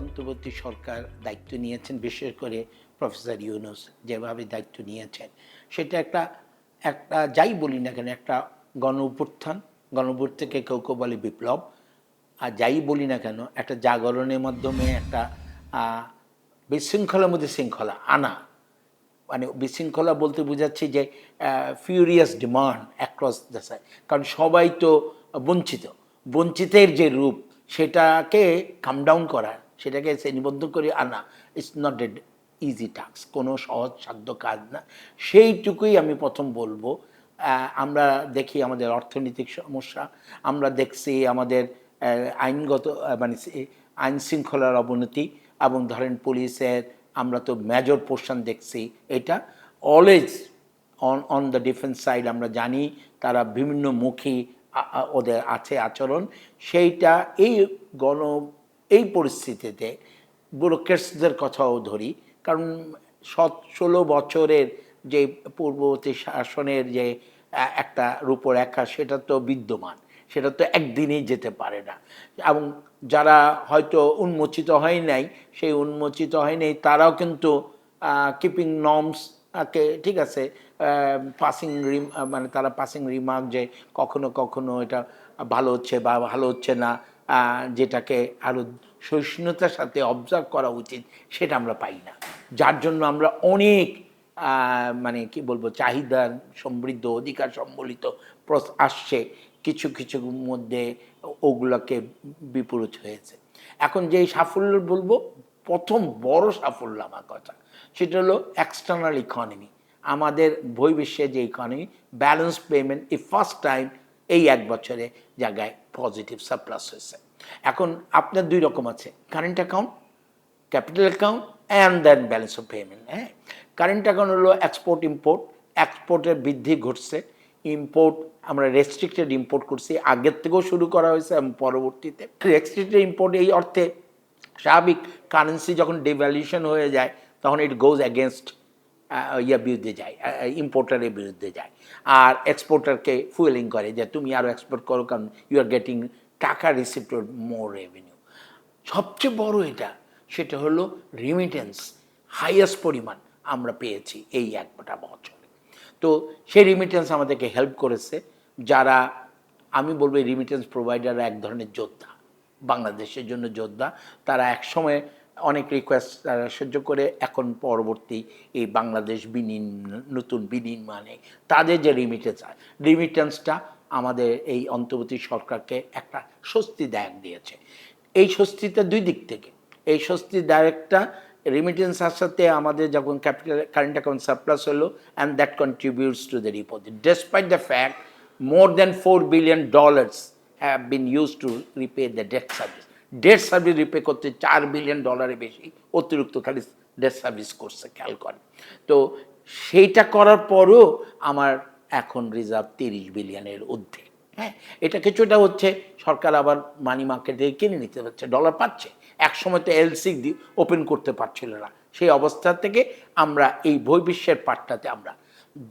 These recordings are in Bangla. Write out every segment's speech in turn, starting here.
অন্তর্বর্তী সরকার দায়িত্ব নিয়েছেন, বিশেষ করে প্রফেসর ইউনুস যেভাবে দায়িত্ব নিয়েছেন। সেটা একটা একটা যাই বলি না কেন, একটা গণ অভ্যুত্থান গণ থেকে কেউ কেউ বলে বিপ্লব। আর যাই বলি না কেন, একটা জাগরণের মাধ্যমে একটা বিশৃঙ্খলার মধ্যে শৃঙ্খলা আনা। মানে বিশৃঙ্খলা বলতে বোঝাচ্ছি যে furious demand across the side কারণ সবাই তো বঞ্চিত। বঞ্চিতের যে রূপ, সেটাকে কাম ডাউন করা সেটাকে শ্রেণীবদ্ধ করে আনা। It's not a easy task কোনো সহজ সাধ্য কাজ না। সেইটুকুই আমি প্রথম বলব। আমরা দেখি আমাদের অর্থনৈতিক সমস্যা, আমরা দেখছি আমাদের আইনগত মানে আইন শৃঙ্খলার অবনতি এবং ধরেন পুলিশের, আমরা তো মেজর পোর্শন দেখছি এটা। Always on on the defence side আমরা জানি তারা বিভিন্ন মুখী, আ- আ- ওদের আছে আচরণ। সেইটা এই গণ এই পরিস্থিতিতে ব্যুরোক্রেটসদের কথাও ধরি, কারণ সত ষোলো বছরের যে পূর্ববর্তী শাসনের যে একটা রূপরেখা, সেটা তো বিদ্যমান, সেটা তো একদিনেই যেতে পারে না। এবং যারা হয়তো উন্মোচিত হয় নাই, সেই উন্মোচিত হয় নাই, তারাও কিন্তু কিপিং নর্মস কে, ঠিক আছে পাসিং রিম মানে তারা পাসিং রিমার্ক যে কখনো কখনো এটা ভালো হচ্ছে বা ভালো হচ্ছে না যেটাকে আরও সহিষ্ণুতার সাথে অবজার্ভ করা উচিত, সেটা আমরা পাই না। যার জন্য আমরা অনেক মানে কি বলব, চাহিদা সমৃদ্ধ, অধিকার সম্বলিত আসছে। কিছু কিছু মধ্যে ওগুলোকে বিপরীত হয়েছে। এখন যেই সাফল্য বলব, প্রথম বড় সাফল্য আমার কথা, সেটা হলো এক্সটার্নাল ইকোনমি আমাদের বহির্বিশ্বে যে ইকোনমি ব্যালেন্স পেমেন্ট এই ফার্স্ট টাইম এই এক বছরে জায়গায় পজিটিভ সাপ্লাস হয়েছে। এখন আপনার দুই রকম আছে current account capital account and then balance of payment হ্যাঁ? কারেন্ট অ্যাকাউন্ট হলো এক্সপোর্ট ইম্পোর্ট এক্সপোর্টের বৃদ্ধি ঘটছে। ইম্পোর্ট আমরা রেস্ট্রিক্টেড ইম্পোর্ট করছি, আগের থেকেও শুরু করা হয়েছে এবং পরবর্তীতে। রেস্ট্রিক্টেড ইম্পোর্ট এই অর্থে স্বাভাবিক কারেন্সি যখন ডিভ্যালুয়েশন হয়ে যায়, তখন ইট গোজ অ্যাগেনস্ট ইয়া বিরুদ্ধে যায় ইম্পোর্টারের বিরুদ্ধে যায়। আর এক্সপোর্টারকে ফুয়েলিং করে যে তুমি আরও এক্সপোর্ট করো কারণ ইউ আর গেটিং টাকা রিসিপ্ট মোর রেভিনিউ সবচেয়ে বড় এটা, সেটা হলো রিমিটেন্স হাইয়েস্ট পরিমাণ আমরা পেয়েছি এই একটা বছরে। তো সেই রিমিটেন্স আমাদেরকে হেল্প করেছে, যারা, আমি বলব রিমিটেন্স প্রোভাইডাররা এক ধরনের যোদ্ধা, বাংলাদেশের জন্য যোদ্ধা, তারা একসময় অনেক রিকোয়েস্ট তারা সহ্য করে। এখন পরবর্তী এই বাংলাদেশ বিনিন নতুন বিনির্মাণে তাদের যে রিমিটেন্স রিমিটেন্সটা আমাদের এই অন্তর্বর্তী সরকারকে একটা স্বস্তি দায়ক দিয়েছে। এই স্বস্তিটা দুই দিক থেকে। এই স্বস্তিদায়কটা রেমিটেন্স আসাতে আমাদের যখন ক্যাপিটাল কারেন্ট অ্যাকাউন্ট সারপ্লাস হলো and that contributes to the deposit despite the fact more than four billion dollars have been use to repay the debt service debt service repay করতে চার বিলিয়ন ডলারের বেশি, অতিরিক্ত খালি ডেট সার্ভিস করছে, খেয়াল করেন। তো সেইটা করার পরও আমার এখন রিজার্ভ তিরিশ বিলিয়নের ঊর্ধ্বে। হ্যাঁ এটা কিছুটা হচ্ছে, সরকার আবার মানি মার্কেটে কিনে নিতে পারছে ডলার পাচ্ছে। এক সময় তো এলসি ওপেন করতে পারছিল না। সেই অবস্থা থেকে আমরা এই বহির্বিশ্বের পাটটাতে আমরা।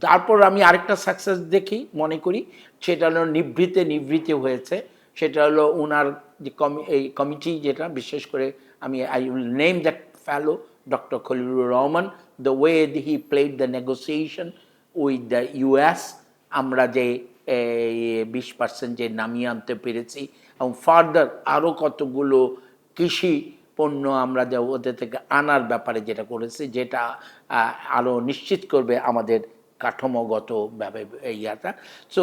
তারপর আমি আরেকটা সাকসেস দেখি, মনে করি, সেটা হলো নিভৃতে নিভৃতে হয়েছে, সেটা হলো ওনার যে কমি এই কমিটি যেটা, বিশেষ করে আমি I will name that fellow doctor Khalilur Rahman the way the he played the negotiation with the US আমরা যে বিশ পার্সেন্ট যে নামিয়ে আনতে পেরেছি, এবং ফার্দার আরও কতগুলো কৃষি পণ্য আমরা যে ওদের থেকে আনার ব্যাপারে যেটা করেছি, যেটা আরও নিশ্চিত করবে আমাদের কাঠামোগতভাবে ইয়াটা। সো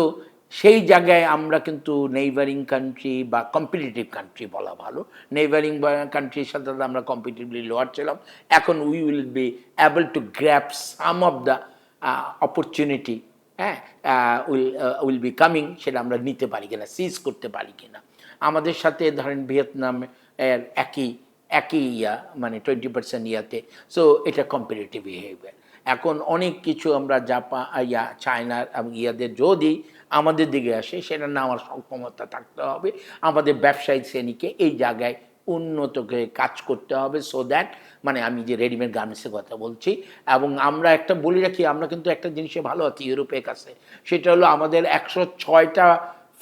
সেই জায়গায় আমরা কিন্তু নেইবারিং কান্ট্রি বা কম্পিটিটিভ কান্ট্রি বলা ভালো। নেইবারিং কান্ট্রির সাথে আমরা কম্পিটিভলি লোয়ার ছিলাম। এখন we will be able to grab some of the opportunity হ্যাঁ উইল উইল বি কামিং সেটা আমরা নিতে পারি কিনা সিজ করতে পারি কিনা। আমাদের সাথে ধরেন ভিয়েতনাম এর একই একই ইয়া মানে টোয়েন্টি পার্সেন্ট ইয়াতে। সো এটা কম্পিটিটিভ বিহেভিয়ার এখন অনেক কিছু আমরা জাপান ইয়া, চায়নার ইয়াদের যদি আমাদের দিকে আসে সেটা নেওয়ার সক্ষমতা থাকতে হবে। আমাদের ব্যবসায়িক শ্রেণীকে এই জায়গায় উন্নত কাজ করতে হবে সো দ্যাট মানে আমি যে রেডিমেড গার্মেন্টসের কথা বলছি, এবং আমরা একটা বলি রাখি, আমরা কিন্তু একটা জিনিসে ভালো আছি ইউরোপের কাছে। সেটা হলো আমাদের একশো ছয়টা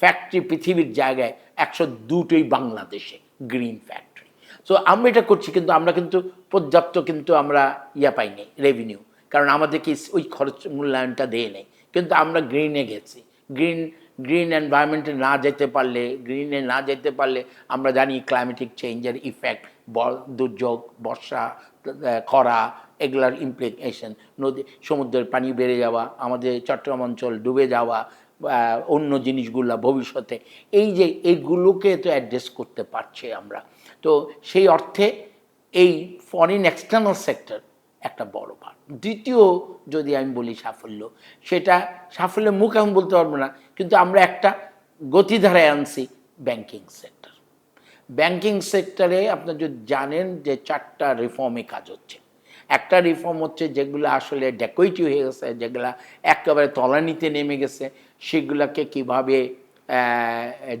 ফ্যাক্টরি পৃথিবীর জায়গায় একশো দুটোই বাংলাদেশে গ্রিন ফ্যাক্টরি সো আমরা এটা করছি কিন্তু আমরা কিন্তু পর্যাপ্ত কিন্তু আমরা ইয়া পাইনি রেভিনিউ কারণ আমাদেরকে ওই খরচ মূল্যায়নটা দেয় নেই। কিন্তু আমরা গ্রিনে গেছি। গ্রিন গ্রিন এনভায়রনমেন্টে না যেতে পারলে গ্রিনে না যেতে পারলে আমরা জানি ক্লাইমেটিক চেঞ্জের ইফেক্ট দুর্যোগ, বর্ষা খরা, এগুলার ইমপ্লিকেশন নদী, সমুদ্রের পানি বেড়ে যাওয়া, আমাদের চট্টগ্রাম অঞ্চল ডুবে যাওয়া অন্য জিনিসগুলো ভবিষ্যতে। এই যে এইগুলোকে তো অ্যাড্রেস করতে পারছি আমরা। তো সেই অর্থে এই ফরেন এক্সটার্নাল সেক্টর একটা বড় ভাগ দ্বিতীয় যদি আমি বলি সাফল্য, সেটা সাফল্যের মুখ আমি বলতে পারব না, কিন্তু আমরা একটা গতিধারায় আনছি ব্যাংকিং সেক্টর। ব্যাংকিং সেক্টরে আপনার যদি জানেন যে চারটা রিফর্মে কাজ হচ্ছে। একটা রিফর্ম হচ্ছে যেগুলো আসলে ডেকোইটি হয়ে গেছে, যেগুলো একেবারে তলানিতে নেমে গেছে, সেগুলোকে কীভাবে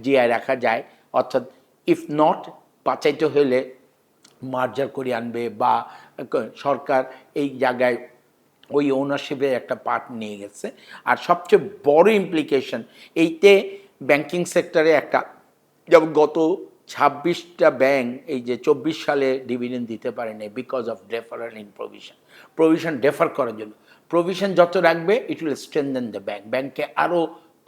জিয়ায় রাখা যায়, অর্থাৎ ইফ নট বাঁচাইতে হলে মার্জার করে আনবে বা সরকার এই জায়গায় ওই ওনারশিপের একটা পার্ট নিয়ে গেছে। আর সবচেয়ে বড় ইমপ্লিকেশন এইতে ব্যাংকিং সেক্টরে একটা, যেমন গত ছাব্বিশটা ব্যাংক এই যে চব্বিশ সালে ডিভিডেন্ড দিতে পারেনি because of deferral in provision provision defer করার জন্য। প্রভিশন যত রাখবে it will strengthen the bank ব্যাংককে আরও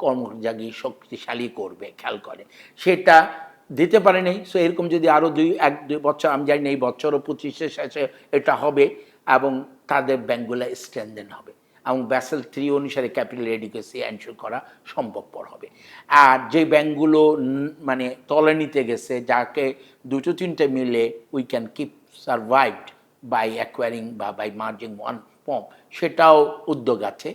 কর্মজাগী শক্তিশালী করবে, খেয়াল করে। সেটা দিতে পারে নাই। সো এরকম যদি আরও দুই এক দুই বছর আমি জানি না এই বছরও পঁচিশের শেষে এটা হবে এবং তাদের ব্যাংকগুলো স্ট্রেন্দেন হবে এবং ব্যাসেল থ্রি অনুসারে ক্যাপিটাল এডিকেসি এনশোর করা সম্ভবপর হবে। আর যে ব্যাংকগুলো উম, মানে তলে নিতে গেছে যাকে দুটো তিনটে মিলে we can keep survived by acquiring বা বাই মার্জিং ওয়ান ফর্ম সেটাও উদ্যোগ আছে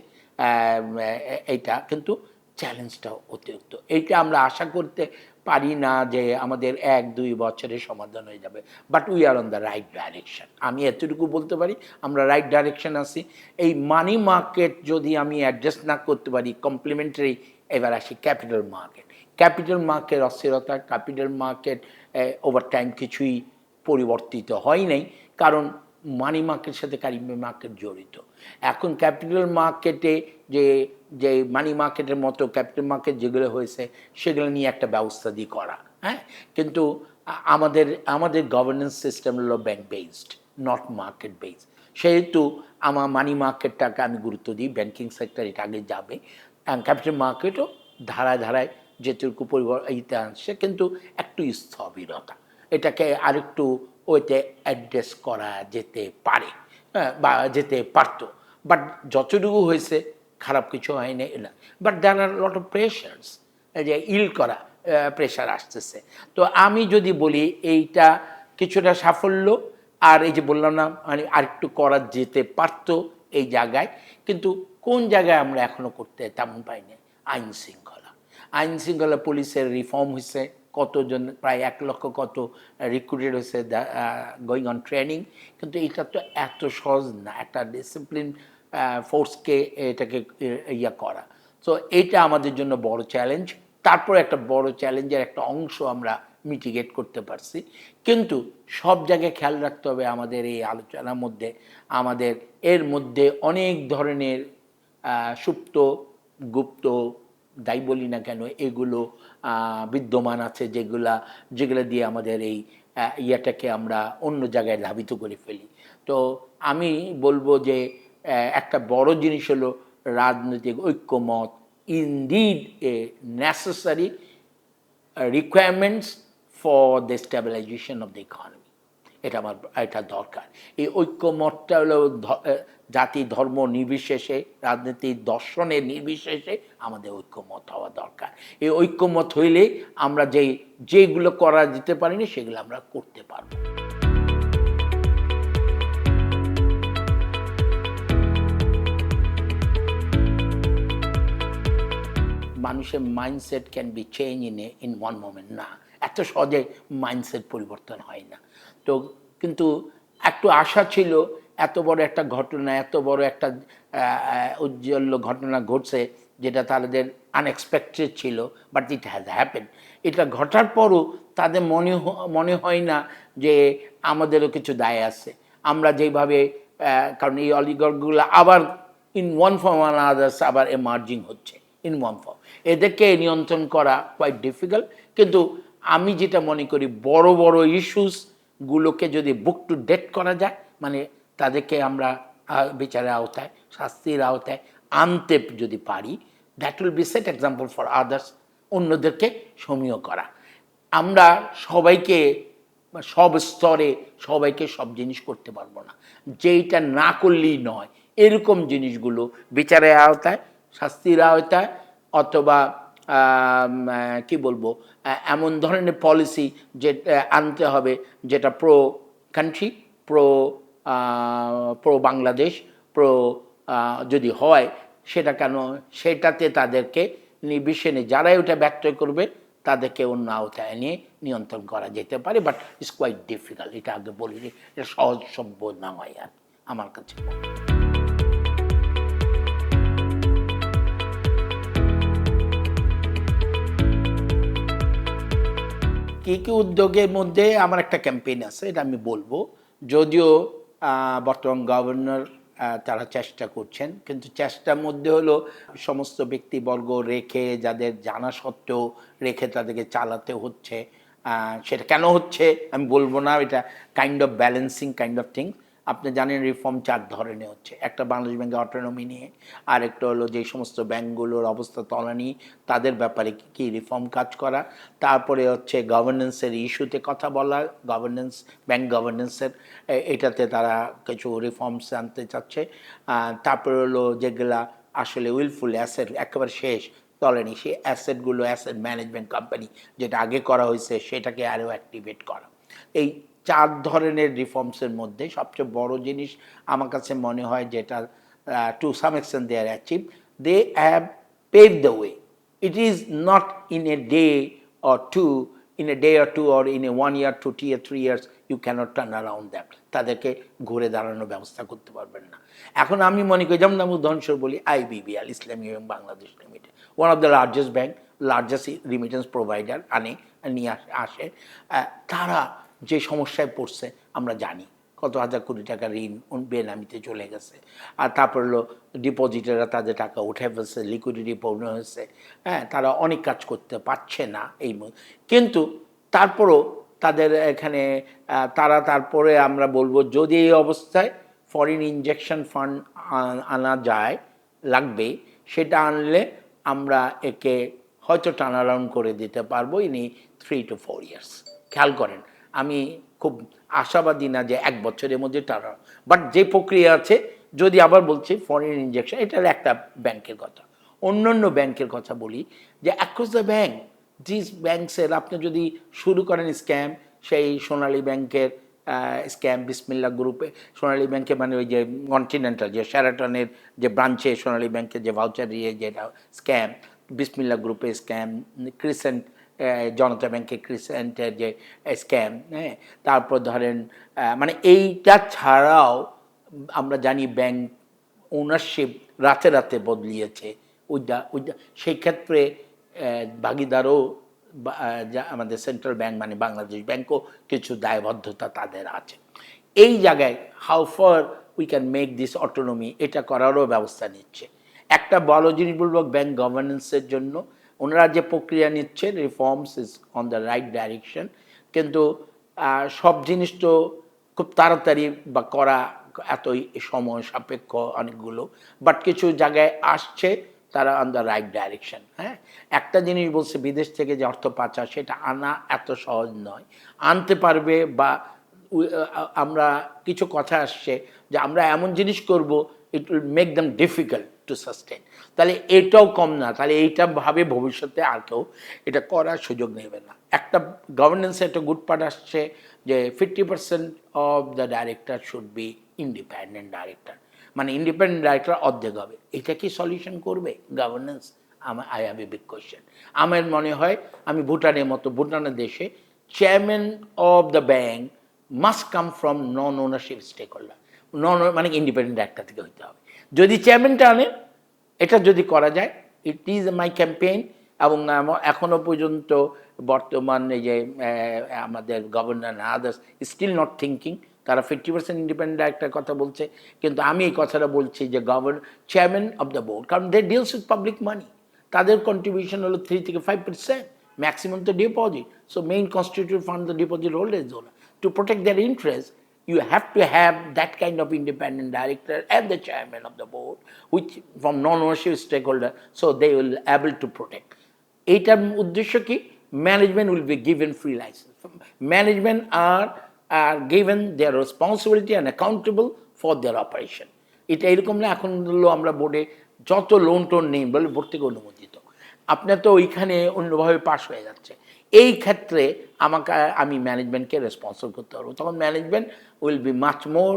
এইটা কিন্তু চ্যালেঞ্জটাও অতিরিক্ত। এইটা আমরা আশা করতে পারি না যে আমাদের এক, দুই বছরের সমাধান হয়ে যাবে। But we are on the right direction আমি এতটুকু বলতে পারি, আমরা রাইট ডাইরেকশন আছি। এই মানি মার্কেট যদি আমি অ্যাডজাস্ট না করতে পারি কমপ্লিমেন্টারি এবার আসি ক্যাপিটাল মার্কেট ক্যাপিটাল মার্কেট অস্থিরতা ক্যাপিটাল মার্কেট ওভার টাইম কিছুই পরিবর্তিত হয় নাই, কারণ মানি মার্কেটের সাথে কারিমি মার্কেট জড়িত। এখন ক্যাপিটাল মার্কেটে যে যে মানি মার্কেটের মতো ক্যাপিটাল মার্কেট যেগুলো হয়েছে সেগুলো নিয়ে একটা ব্যবস্থা দিয়ে করা হ্যাঁ? কিন্তু আমাদের আমাদের গভর্নেন্স সিস্টেম হলো bank based not market based সেহেতু আমার মানি মার্কেটটাকে আমি গুরুত্ব দিই ব্যাংকিং সেক্টর এটা আগে যাবে ক্যাপিটাল মার্কেটও ধারায় ধারায় যেটুকু পরিবর্তন আসছে কিন্তু একটু স্থবিরতা এটাকে আরেকটু ওইতে অ্যাড্রেস করা যেতে পারে হ্যাঁ, বা যেতে পারতো। বাট যতটুকু হয়েছে খারাপ কিছু হয়নি না but there are lot of pressures যে ইল করা প্রেশার আসতেছে। তো আমি যদি বলি এইটা কিছুটা সাফল্য, আর এই যে বললাম না মানে আরেকটু করা যেতে পারতো এই জায়গায়, কিন্তু কোন জায়গায় আমরা এখনও করতে তেমন পাইনি? আইন শৃঙ্খলা। আইন শৃঙ্খলা পুলিশের রিফর্ম হয়েছে কতজন, প্রায় এক লক্ষ কত রিক্রুটেড হয়েছে গোয়িং অন ট্রেনিং কিন্তু এটা তো এত সহজ না। একটা ডিসিপ্লিন ফোর্সকে এটাকে ইয়া করা। তো এটা আমাদের জন্য বড় চ্যালেঞ্জ তারপর একটা বড় চ্যালেঞ্জের একটা অংশ আমরা মিটিগেট করতে পারছি। কিন্তু সব জায়গায় খেয়াল রাখতে হবে আমাদের এই আলোচনার মধ্যে। আমাদের এর মধ্যে অনেক ধরনের সুপ্ত, গুপ্ত, যাই বলি না কেন, এগুলো বিদ্যমান আছে যেগুলা, যেগুলো দিয়ে আমাদের এই ইয়েটাকে আমরা অন্য জায়গায় ধাবিত করে ফেলি। তো আমি বলব যে একটা বড় জিনিস হলো রাজনৈতিক ঐক্যমত indeed a necessary requirements for the stabilisation of the economy এটা আমার, এটা দরকার। এই ঐক্যমতটা হলো জাতি ধর্ম নির্বিশেষে রাজনীতির দর্শনের নির্বিশেষে আমাদের ঐক্যমত হওয়া দরকার। এই ঐক্যমত হইলে আমরা যেই যেগুলো করা যেতে পারিনি সেগুলো আমরা করতে পারব। মানুষের mindset can be change in a in one moment না, এত সহজে মাইন্ডসেট পরিবর্তন হয় না। তো কিন্তু একটু আশা ছিল, এত বড় একটা ঘটনা, এত বড় একটা উজ্জ্বল ঘটনা ঘটছে, যেটা তাদের আনএক্সপেক্টেড ছিল বাট ইট হ্যাজ হ্যাপেন এটা ঘটার পরও তাদের মনে মনে হয় না যে আমাদেরও কিছু দায় আছে। আমরা যেভাবে কারণ এই অলিগড়গুলো আবার ইন ওয়ান ফর্ম আদার্স আবার এমার্জিং হচ্ছে। ইন ওয়ান ফর্ম এদেরকে নিয়ন্ত্রণ করা কোয়াইট ডিফিকাল্ট কিন্তু আমি যেটা মনে করি, বড় বড় ইস্যুস গুলোকে যদি বুক টু ডেট করা যায় মানে তাদেরকে আমরা বিচারের আওতায়, শাস্তির আওতায় আনতে যদি পারি that will be set example for others অন্যদেরকে সমীহ করা। আমরা সবাইকে সব স্তরে সবাইকে সব জিনিস করতে পারব না। যেইটা না করলেই নয়, এরকম জিনিসগুলো বিচারের আওতায় শাস্তির আওতায় অথবা কি বলব এমন ধরনের পলিসি যে আনতে হবে যেটা pro country pro pro Bangladesh pro যদি হয়, সেটা কেন, সেটাতে তাদেরকে নির্বিশেষে যারাই ওটা ব্যক্ত করবে, তাদেরকে অন্য আওতায় নিয়ে নিয়ন্ত্রণ করা যেতে পারে বাট ইটস কোয়াইট ডিফিকাল্ট এটা আগে বলিনি, এটা সহজসভ্য না হয় আর, আমার কাছে কী কী উদ্যোগের মধ্যে আমার একটা ক্যাম্পেইন আছে, এটা আমি বলব। যদিও বর্তমান গভর্নর তারা চেষ্টা করছেন, কিন্তু চেষ্টার মধ্যে হলো সমস্ত ব্যক্তিবর্গ রেখে, যাদের জানা সত্ত্বেও রেখে তাদেরকে চালাতে হচ্ছে। সেটা কেন হচ্ছে, আমি বলব না, এটা kind of balancing kind of thing আপনি জানেন রিফর্ম চার ধরনের হচ্ছে। একটা বাংলাদেশ ব্যাংকের অটোনমি নিয়ে আর একটা হলো যে সমস্ত ব্যাংকগুলোর অবস্থা তলানি, তাদের ব্যাপারে কী কী রিফর্ম কাজ করা। তারপরে হচ্ছে গভর্নেন্সের ইস্যুতে কথা বলা গভর্নেন্স ব্যাংক গভর্নেন্সের এটাতে তারা কিছু রিফর্মস আনতে চাচ্ছে। তারপরে হলো যেগুলা আসলে উইলফুল অ্যাসেট একেবারে শেষ, তলেনি, সেই অ্যাসেটগুলো অ্যাসেট ম্যানেজমেন্ট কোম্পানি যেটা আগে করা হয়েছে, সেটাকে আরও অ্যাক্টিভেট করা। এই চার ধরনের রিফর্মসের মধ্যে সবচেয়ে বড় জিনিস আমার কাছে মনে হয় যেটা to some extent they are achieve they have pave the way it is not in a day or two, in a day or two or in a one year, two year three years, you cannot turn around them তাদেরকে ঘুরে দাঁড়ানোর ব্যবস্থা করতে পারবেন না। এখন আমি মনে করি, যেমন আমি উদাহরণস্বরূপ বলি আইবিবিএল ইসলামী এবং Bangladesh limited one of the largest bank largest remittance provider আনে, নিয়ে আসে তারা যে সমস্যায় পড়ছে, আমরা জানি। কত হাজার কোটি টাকা ঋণ বেনামিতে চলে গেছে। আর তারপর হলো ডিপোজিটাররা তাদের টাকা উঠে ফেলছে, লিকুইডিটি পূর্ণ হয়েছে। হ্যাঁ তারা অনেক কাজ করতে পারছে না এই কিন্তু তারপরও তাদের এখানে তারা তারপরে আমরা বলব যদি এই অবস্থায় ফরেন ইনজেকশন ফান্ড আনা যায়, লাগবে, সেটা আনলে আমরা একে হয়তো টার্ন করে দিতে পারব ইনি থ্রি টু ফোর ইয়ার্স খেয়াল করেন আমি খুব আশাবাদী না যে এক বছরের মধ্যে টার্ন বাট যে প্রক্রিয়া আছে, যদি আবার বলছি ফরেন ইনজেকশন এটার একটা ব্যাংকের কথা। অন্যান্য ব্যাংকের কথা বলি, যে অ্যাক্রস দ্য ব্যাংক দিস ব্যাংকসের আপনি যদি শুরু করেন স্ক্যাম সেই সোনালী ব্যাংকের স্ক্যাম বিসমিল্লা গ্রুপে সোনালী ব্যাংকে মানে ওই যে কন্টিনেন্টাল যে শ্যারাটনের যে ব্রাঞ্চে সোনালী ব্যাংকের যে ভাউচার দিয়ে যেটা স্ক্যাম বিসমিল্লা গ্রুপে স্ক্যাম ক্রিসেন্ট জনতা ব্যাংকে ক্রিসেন্টের যে স্ক্যাম হ্যাঁ? তারপর ধরেন মানে এইটা ছাড়াও আমরা জানি ব্যাংক ওনারশিপ রাতে রাতে বদলিয়েছে। ওইটা ওইটা, সেই ক্ষেত্রে ভাগিদারও আমাদের সেন্ট্রাল ব্যাংক মানে বাংলাদেশ ব্যাংকও কিছু দায়বদ্ধতা তাদের আছে। এই জায়গায় how far we can make this autonomy এটা করারও ব্যবস্থা নিচ্ছে। একটা বড় জিনিস ব্যাংক গভর্নেন্সের জন্য ওনারা যে প্রক্রিয়া নিচ্ছে reforms is on the right direction কিন্তু সব জিনিস তো খুব তাড়াতাড়ি বা করা এতই সময় সাপেক্ষ অনেকগুলো বাট কিছু জায়গায় আসছে, তারা অন দ্য রাইট ডাইরেকশন হ্যাঁ? একটা জিনিস বলছে, বিদেশ থেকে যে অর্থ পাচার, সেটা আনা এত সহজ নয়। আনতে পারবে বা আমরা, কিছু কথা আসছে যে আমরা এমন জিনিস করব it will make them difficult to sustain তাহলে এটাও কম না। তাহলে এইটা ভাবে ভবিষ্যতে আর কেউ এটা করার সুযোগ নেবে না। একটা গভর্নেন্সে একটা গুড পার্ট আসছে যে fifty percent of the director should be independent director মানে ইন্ডিপেন্ডেন্ট ডাইরেক্টর অর্ধেক হবে। এটা কি সলিউশন করবে? গভর্নেন্স আমার I have a big question আমার মনে হয়, আমি ভুটানের মতো, ভুটানের দেশে chairman of the bank must come from non ownership stakeholder non মানে ইন্ডিপেন্ডেন্ট একটা থেকে হইতে হবে। যদি চেয়ারম্যানটা আনে এটা যদি করা যায় ইট ইজ মাই ক্যাম্পেইন এবং আম- এখনও পর্যন্ত বর্তমান এই যে আমাদের governor others still not thinking তারা ফিফটি পার্সেন্ট ইন্ডিপেন্ডেন্ট একটা কথা বলছে কিন্তু আমি এই কথাটা বলছি যে govern chairman of the board কারণ they deals with public money তাদের কন্ট্রিবিউশন হলো থ্রি থেকে ফাইভ পার্সেন্ট ম্যাক্সিমাম তো deposit so main constitute fund the deposit holders ওরা to protect their interests, you have to have that kind of independent director and the chairman of the board, which from non-ownership stakeholder, so they will able to protect. এইটার উদ্দেশ্য কি management will be given free licence management are are given their responsibility and accountable for their operation এটা এরকম না এখন আমরা বোর্ডে যত লোন টোন নেই বলে বোর্ড থেকে অনুমোদিত। আপনার তো ওইখানে অন্যভাবে পাশ হয়ে যাচ্ছে। এই ক্ষেত্রে আমাকে, আমি ম্যানেজমেন্টকে রেসপন্সিবল করতে পারব। তখন management will be much more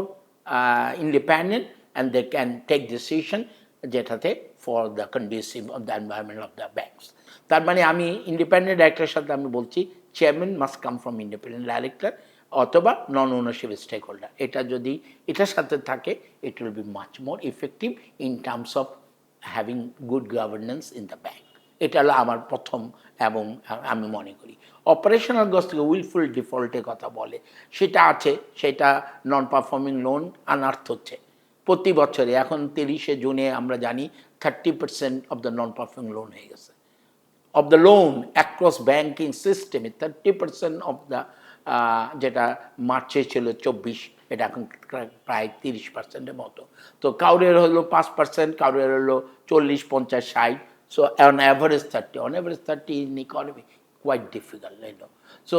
independent and they can take decision যেটাতে for the conducive of the environment of the banks তার মানে আমি ইন্ডিপেন্ডেন্ট ডাইরেক্টরের সাথে আমি বলছি chairman must come from independent director অথবা নন ওনারশিপ স্টেক হোল্ডার এটা যদি এটার সাথে থাকে it will be much more effective in terms of having good governance in the bank এটা হলো আমার প্রথম এবং আমি মনে করি। অপারেশনাল গস থেকে উইলফুল ডিফল্টের কথা বলে। সেটা আছে, সেটা নন পারফর্মিং লোন আনার্থ হচ্ছে। প্রতি বছরে, এখন তিরিশে জুনে আমরা জানি thirty percent of the non performing loan হয়ে গেছে। Of the loan across banking সিস্টেমে থার্টি পার্সেন্ট অফ দ্য যেটা মার্চে ছিল চব্বিশ, এটা এখন প্রায় তিরিশ পার্সেন্টের মতো। তো কাউরের হলো পাঁচ পার্সেন্ট কাউরের হলো চল্লিশ, পঞ্চাশ, ষাট so on average thirty on average thirty in economy quite difficult no so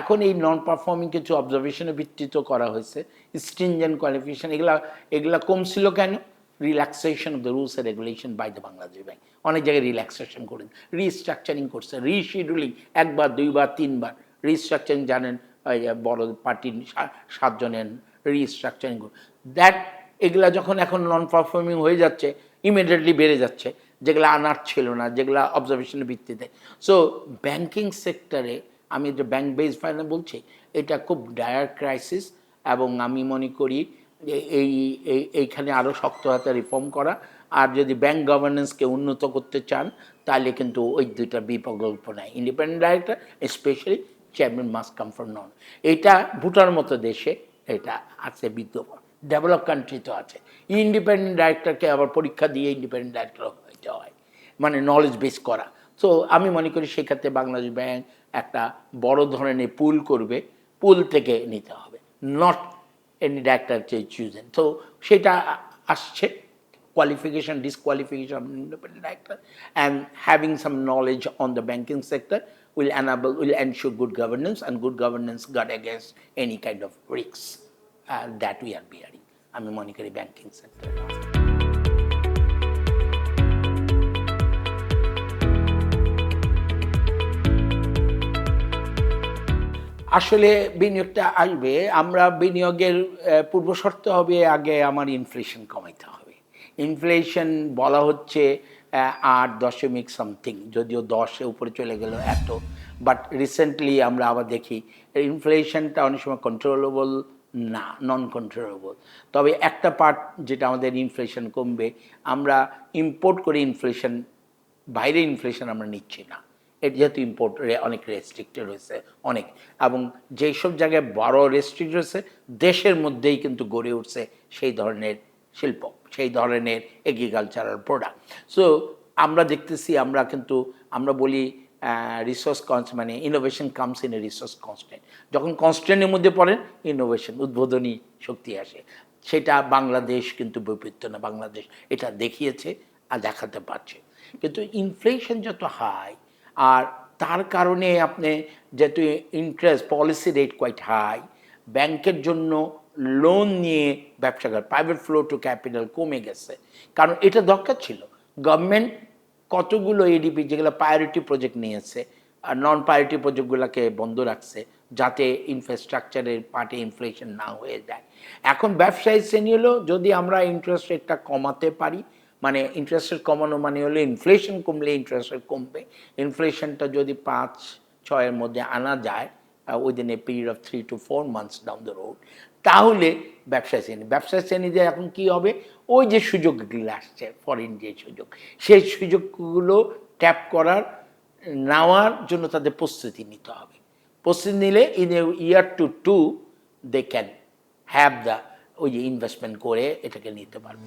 এখন এই নন পারফর্মিং কিছু অবজারভেশনে ভিত্তিত করা হয়েছে। স্ট্রিনজেন্ট কোয়ালিফিকেশন এগুলা এগুলা কমছিল কেন? Relaxation of the rules and regulation by the Bangladesh bank অনেক জায়গায় রিল্যাক্সেশন করেন। রিস্ট্রাকচারিং করছে রিশিডিউলিং একবার, দুইবার, তিনবার। রিস্ট্রাকচারিং জানেন বড় পার্টির সাতজনের রিস্ট্রাকচারিং দ্যাট এগুলা যখন এখন নন পারফর্মিং হয়ে যাচ্ছে ইমিডিয়েটলি বেড়ে যাচ্ছে। যেগুলো আনার ছিল না, যেগুলো অবজারভেশনের ভিত্তিতে। সো ব্যাংকিং সেক্টরে আমি যে ব্যাংক বেস ফাইন্যান্স বলছি, এটা খুব ডায়ার ক্রাইসিস এবং আমি মনে করি এই এই- এইখানে আরও শক্ত হাতে রিফর্ম করা। আর যদি ব্যাংক গভর্নেন্সকে উন্নত করতে চান, তাহলে কিন্তু ওই দুইটা বিকল্প নাই। Independent director specially chairman must come from non এটা ভুটার মতো দেশে এটা আছে বিদ্যমান। ডেভেলপ কান্ট্রি তো আছে। ইন্ডিপেন্ডেন্ট ডাইরেক্টরকে আবার পরীক্ষা দিয়ে ইন্ডিপেন্ডেন্ট ডাইরেক্টর যাওয়ায় মানে নলেজ বেস করা। তো আমি মনে করি সেক্ষেত্রে বাংলাদেশ ব্যাংক একটা বড় ধরনের পুল করবে পুল থেকে নিতে হবে। নট এনি ডাক্তার চেয়ে চুজেন তো সেটা আসছে। Qualification disqualification independent doctor and having some knowledge on the banking sector will enable will ensure good governance and good governance guard against any kind of রিক্স দ্যাট উই আর বিয়ারিং আমি মনে করি ব্যাঙ্কিং সেক্টর আসলে বিনিয়োগটা আসবে আমরা বিনিয়োগের আহ, পূর্বশর্ত হবে আগে আমার ইনফ্লেশন কমাইতে হবে। ইনফ্লেশন বলা হচ্ছে আট দশমিক সামথিং যদিও দশে উপরে চলে গেল এত বাট রিসেন্টলি আমরা আবার দেখি ইনফ্লেশনটা অনেক সময় কন্ট্রোলেবল না নন কন্ট্রোলেবল তবে একটা পার্ট যেটা আমাদের ইনফ্লেশন কমবে আমরা ইম্পোর্ট করে ইনফ্লেশন বাইরে ইনফ্লেশন আমরা নিচ্ছি না। যেহেতু ইম্পোর্ট অনেক রেস্ট্রিক্টেড হয়েছে অনেক। এবং যেই সব জায়গায় বড় রেস্ট্রিক্ট হয়েছে দেশের মধ্যেই কিন্তু গড়ে উঠছে সেই ধরনের শিল্প, সেই ধরনের এগ্রিকালচারাল প্রোডাক্ট সো আমরা দেখতেছি, আমরা কিন্তু, আমরা বলি রিসোর্স কনস মানে innovation comes in a resource constant যখন কনস্ট্যান্টের মধ্যে পড়েন ইনোভেশন উদ্বোধনী শক্তি আসে। সেটা বাংলাদেশ কিন্তু বৈপরীত্য না, বাংলাদেশ এটা দেখিয়েছে আর দেখাতে পারছে। কিন্তু ইনফ্লেশন যত হাই আর তার কারণে আপনি যেহেতু interest policy rate quite high ব্যাংকের জন্য লোন নিয়ে ব্যবসা করে প্রাইভেট ফ্লো টু ক্যাপিটাল কমে গেছে। কারণ এটা দরকার ছিল। গভর্নমেন্ট কতগুলো এডিপি যেগুলো প্রায়োরিটি প্রজেক্ট নিয়েছে, আর নন প্রায়োরিটি প্রজেক্টগুলোকে বন্ধ রাখছে, যাতে ইনফ্রাস্ট্রাকচারের পার্টে ইনফ্লেশন না হয়ে যায়। এখন ব্যবসায়ী শ্রেণি হলো যদি আমরা ইন্টারেস্ট রেটটা কমাতে পারি মানে ইন্টারেস্ট রেট কমানো মানে হলো ইনফ্লেশন কমলে ইন্টারেস্ট রেট কমবে। ইনফ্লেশনটা যদি পাঁচ, ছয়ের মধ্যে আনা যায় within a period of three to four months down the road তাহলে ব্যবসা শ্রেণি ব্যবসা শ্রেণীতে এখন কি হবে? ওই যে সুযোগগুলো আসছে ফরেন যে সুযোগ, সেই সুযোগগুলো ট্যাপ করার, নেওয়ার জন্য তাদের প্রস্তুতি নিতে হবে। প্রস্তুতি নিলে in a year two to they can have the ওই যে ইনভেস্টমেন্ট করে এটাকে নিতে পারবে।